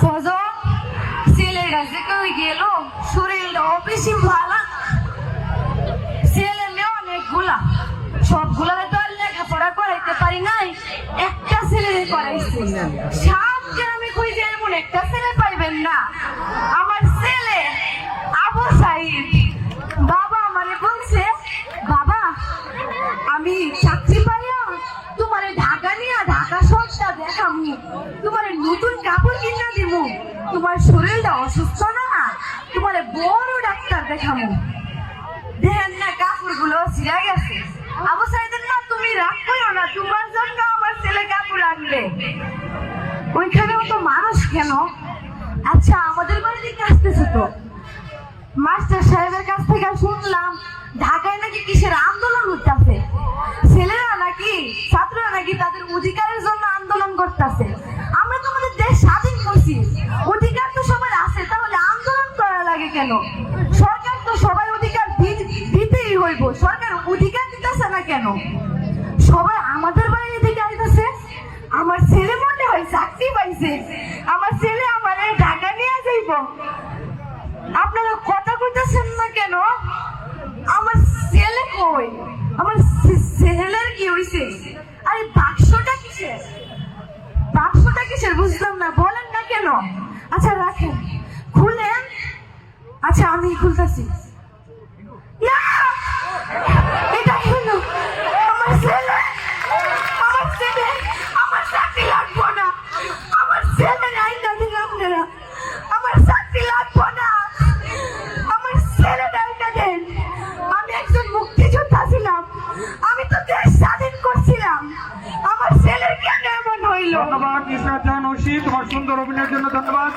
ফজল ছেলেটা যে কই গেল? শরীরটা বেশি ভালো। ছেলে মেয়ে অনেকগুলা সবগুলা তো আর লেখাপড়া করাইতে পারি নাই। একটা ছেলে করাইছি। সাত গ্রামে খুঁজে এমন একটা ছেলে পাইবেন না। আমার ছেলে আবু সাইদ। বাবা আমারে বলছে, বাবা, আমি চাকরি পাইয়া তোমার ঢাকা নিয়ে ঢাকা সবটা দেখামু তোমার নতুন কাপড় তোমার শরীরটা অসুস্থ না? তোমার বড় ডাক্তার দেখামু। দেখেন না, কাপড়গুলো ছিঁড়া গেছে। আবু সাইদের না, তুমি রাখব না, তোমার জন্য আমার ছেলে কাপড় আনবে। ওইখানেও তো মানুষ কেন? আচ্ছা আমাদের বাড়িতে আসতেছে তো। মাস্টার সাহেবের কাছ থেকে শুনলাম, ঢাকায় নাকি কিসের আন্দোলন হচ্ছে ছেলেরা নাকি, ছাত্ররা নাকি তাদের অধিকারের জন্য আন্দোলন করতেছে? কেন? সরকার তো সবাই অধিকার দিতেই হইব। সরকার অধিকার দিতেছে না কেন? সবাই আমাদের বাড়ি দিকে আইতেছে আমার ছেলে মনে হয় চাকরি পাইছে। আমার ছেলে আমার ঢাকা নিয়ে যাইব। আপনারা কথা কইতেছেন না কেন? আমার ছেলে কই? আমার ছেলের কি হইছে? আরে বাক্সটা কিসের? বাক্সটা কিসের? বুঝলাম না। বলেন না কেন? আচ্ছা রাখেন। আচ্ছা আমি খুলতেছি। না! এটা হলো আমার ছেলে আমার ছেলে, আমার লাগবো না। আমার আমার লাগবো না। আমার দেন। আমি একজন মুক্তিযোদ্ধা ছিলাম। আমি তো দেশ স্বাধীন করছিলাম। আমার কেন এমন তোমার সুন্দর অভিনয়ের জন্য ধন্যবাদ।